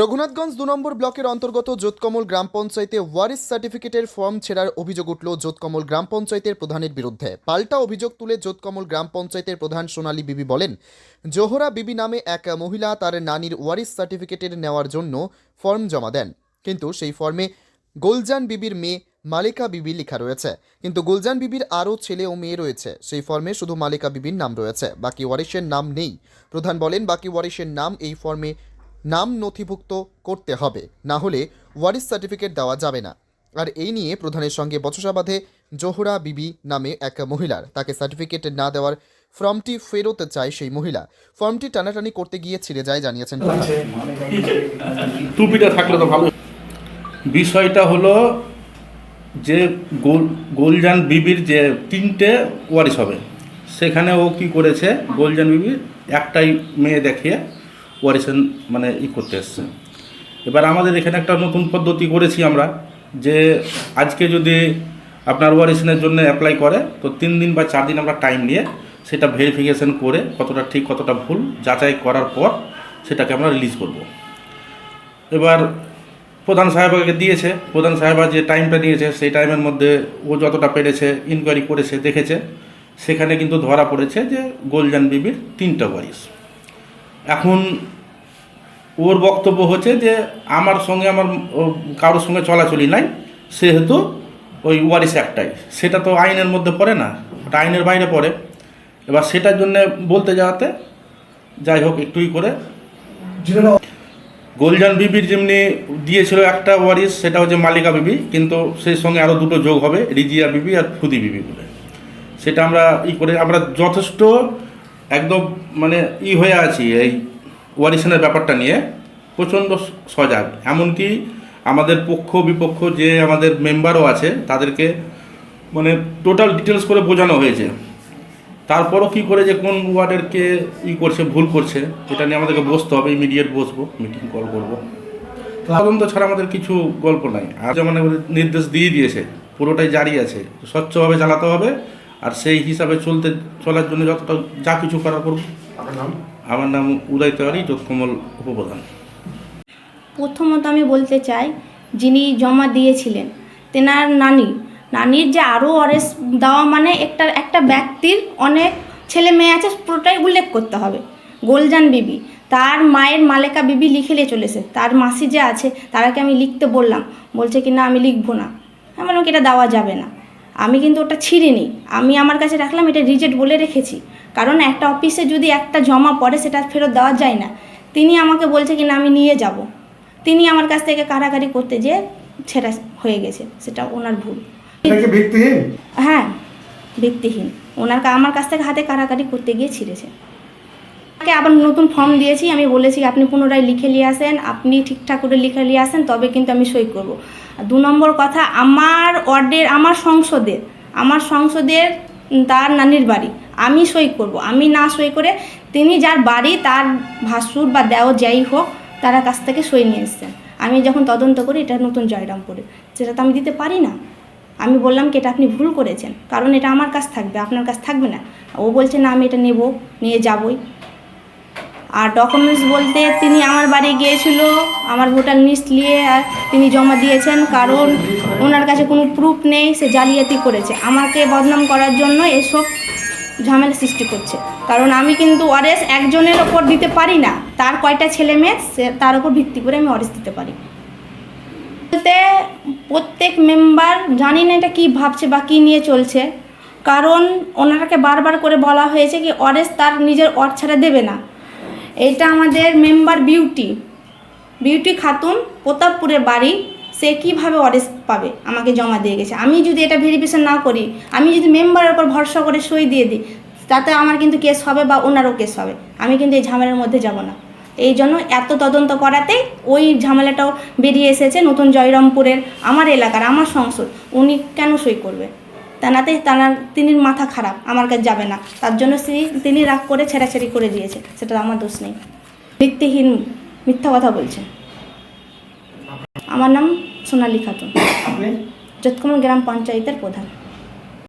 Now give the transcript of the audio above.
রঘুনাথগঞ্জ দু নম্বর ব্লকের অন্তর্গত জোতকমল গ্রাম পঞ্চায়েতে ওয়ারিস সার্টিফিকেটের ফর্ম ছেড়ার অভিযোগ উঠল জোতকমল গ্রাম পঞ্চায়েতের প্রধানের বিরুদ্ধে। পাল্টা অভিযোগ তুলে জোতকমল গ্রাম পঞ্চায়েতের প্রধান সোনালী বিবি বলেন, জোহরা বিবি নামে এক মহিলা তার নানির ওয়ারিস সার্টিফিকেটের নেওয়ার জন্য ফর্ম জমা দেন। কিন্তু সেই ফর্মে গোলজান বিবির মেয়ে মালিকা বিবি লেখা রয়েছে। কিন্তু গুলজান বিবির আরও ছেলে ও মেয়ে রয়েছে। সেই ফর্মে শুধু মালিকা বিবির নাম রয়েছে। বাকি ওয়ারিশের নাম নেই। প্রধান বলেন, বাকি ওয়ারিশের নাম এই ফর্মে নাম নথিভুক্ত করতে হবে, না হলে ওয়ারিস সার্টিফিকেট দেওয়া যাবে না। আর এই নিয়ে প্রধানের সঙ্গে বচসা বাঁধে জোহরা বিবি নামে এক মহিলার। তাকে সার্টিফিকেট না দেওয়ার ফর্মটি ফেরত চায় সেই মহিলা। ফর্মটি টানাটানি করতে গিয়ে ছিঁড়ে যায়, জানিয়েছেন টুপিটা থাকলে তো ভালো। বিষয়টা হলো যে গোল, গোলজান বিবির যে তিনটে ওয়ারিশ হবে, সেখানে ও কি করেছে, গোলজান বিবির একটাই মেয়ে দেখিয়ে ওয়ারিসের মানে ই করতে এসছে। এবার আমাদের এখানে একটা নতুন পদ্ধতি করেছি আমরা যে আজকে যদি আপনার ওয়ারিশনের জন্য অ্যাপ্লাই করে, তো তিন দিন বা চার দিন আমরা টাইম নিয়ে সেটা ভেরিফিকেশন করে কতটা ঠিক, কতটা ভুল যাচাই করার পর সেটাকে আমরা রিলিজ করব। এবার প্রধান সাহেবকে দিয়েছে, প্রধান সাহেবা যে টাইমটা নিয়েছে সেই টাইমের মধ্যে ও যতটা পেরেছে ইনকোয়ারি করেছে, দেখেছে, সেখানে কিন্তু ধরা পড়েছে যে গোলজান বিবির তিনটা ওয়ারিশ এখন ওর বক্তব্য হচ্ছে যে আমার সঙ্গে আমার কারোর সঙ্গে চলাচলি নাই, সেহেতু ওই ওয়ারিস একটাই। সেটা তো আইনের মধ্যে পড়ে না, ওটা আইনের বাইরে পড়ে। এবার সেটার জন্য বলতে যাওয়াতে যাই হোক একটুই করে। গোলজান বিবির যেমনি দিয়েছিল একটা ওয়ারিস সেটা হচ্ছে মালিকা বিবি, কিন্তু সেই সঙ্গে আরও দুটো যোগ হবে, রিজিয়া বিবি আর ফুদি বিবি বলে। সেটা আমরা ই করে, আমরা যথেষ্ট একদম মানে ই হয়ে আছি এই ওয়ারিশনের ব্যাপারটা নিয়ে প্রচণ্ড সজাগ। এমনকি আমাদের পক্ষ বিপক্ষ যে আমাদের মেম্বারও আছে তাদেরকে মানে টোটাল ডিটেলস করে বোঝানো হয়েছে। তারপরও কি করে যে কোন ওয়ার্ডের কে ই করছে ভুল করছে এটা নিয়ে আমাদেরকে বসতে হবে ইমিডিয়েট বসবো মিটিং কল করব। তদন্ত ছাড়া আমাদের কিছু গল্প নাই। আর যেমন নির্দেশ দিয়ে দিয়েছে পুরোটাই জারি আছে। স্বচ্ছভাবে চালাতে হবে আর সেই হিসাবে চলতে চলার জন্য যতটা যা কিছু করার করব। আমার নাম উদয় তেওয়ারি যোগকমল উপপ্রধান। প্রথমত আমি বলতে চাই যিনি জমা দিয়েছিলেন তেনার নানি। নানির যে আরও অরেস দেওয়া মানে একটা একটা ব্যক্তির অনেক ছেলে মেয়ে আছে পুরোটাই উল্লেখ করতে হবে। গোলজান বিবি তার মায়ের মালেকা বিবি লিখে নিয়ে চলেছে। তার মাসি যে আছে তারাকে আমি লিখতে বললাম। বলছে কি না আমি লিখব না। আমি বললাম কি এটা দেওয়া যাবে না। আমি কিন্তু ওটা ছিঁড়িনি। আমি আমার কাছে রাখলাম এটা রিজেক্ট বলে রেখেছি। কারণ একটা অফিসে যদি একটা জমা পড়ে সেটা ফেরত দেওয়া যায় না। তিনি আমাকে বলছে কি না আমি নিয়ে যাব। তিনি আমার কাছ থেকে কারাকারি করতে যেয়ে ছেঁড়া হয়ে গেছে। সেটা ওনার ভুল। হ্যাঁ ভিত্তিহীন। ওনার কা- আমার কাছ থেকে হাতে কারাকারি করতে গিয়ে ছিঁড়েছে। তাকে আবার নতুন ফর্ম দিয়েছি। আমি বলেছি আপনি পুনরায় লিখে নিয়ে আসেন। আপনি ঠিকঠাক করে লিখে নিয়ে আসেন তবে কিন্তু আমি সই করব। দু নম্বর কথা, আমার ওয়ার্ডের, আমার সংসদের আমার সংসদের তার নানির বাড়ি। আমি সই করব। আমি না সই করে তিনি যার বাড়ি, তার ভাসুর বা দেও যাই হোক, তারা কাছ থেকে সই নিয়ে এসছেন। আমি যখন তদন্ত করি, এটা নতুন জয়রামপুরে। সেটা তো আমি দিতে পারি না। আমি বললাম কি, এটা আপনি ভুল করেছেন। কারণ এটা আমার কাছ থাকবে, আপনার কাছ থাকবে না। ও বলছে, না, আমি এটা নেব, নিয়ে যাবই। আর ডকুমেন্টস বলতে তিনি আমার বাড়ি গিয়েছিল, আমার ভোটার লিস্ট নিয়ে আর তিনি জমা দিয়েছেন, কারণ ওনার কাছে কোনো প্রুফ নেই, সে জালিয়াতি করেছে। আমাকে বদনাম করার জন্য এসব ঝামেলা সৃষ্টি করছে। কারণ আমি কিন্তু ওয়ারেস একজনের ওপর দিতে পারি না, তার কয়টা ছেলে মেয়ে, সে তার উপর ভিত্তি করে আমি ওয়ারেস দিতে পারি। বলতে প্রত্যেক মেম্বার জানি না এটা কী ভাবছে বা কী নিয়ে চলছে, কারণ ওনারাকে বারবার করে বলা হয়েছে কি অরেস তার নিজের অর ছাড়া দেবে না। এটা আমাদের মেম্বার বিউটি বিউটি খাতুন, প্রতাপপুরের বাড়ি, সে কীভাবে অরেস পাবে? আমাকে জমা দিয়ে গেছে। আমি যদি এটা ভেরিফিকেশন না করি, আমি যদি মেম্বারের উপর ভরসা করে সই দিয়ে দিই, তাতে আমার কিন্তু কেস হবে বা ওনারও কেস হবে। আমি কিন্তু এই ঝামেলার মধ্যে যাব না। এই জন্য এত তদন্ত করাতে ওই ঝামেলাটাও বেরিয়ে এসেছে নতুন জয়রামপুরের আমার এলাকার, আমার সংসদ। উনি কেন সই করবে? তানাতে তানার তিনি মাথা খারাপ আমার কাছে যাবে না। তার জন্য সে তিনি রাগ করে ছেঁড়াছেড়ি করে দিয়েছে সেটা আমার দোষ নেই। ভিত্তিহীন মিথ্যা কথা বলছে আমার নাম সোনালি খাতুন। যতক্ষণ গ্রাম পঞ্চায়েতের প্রধান।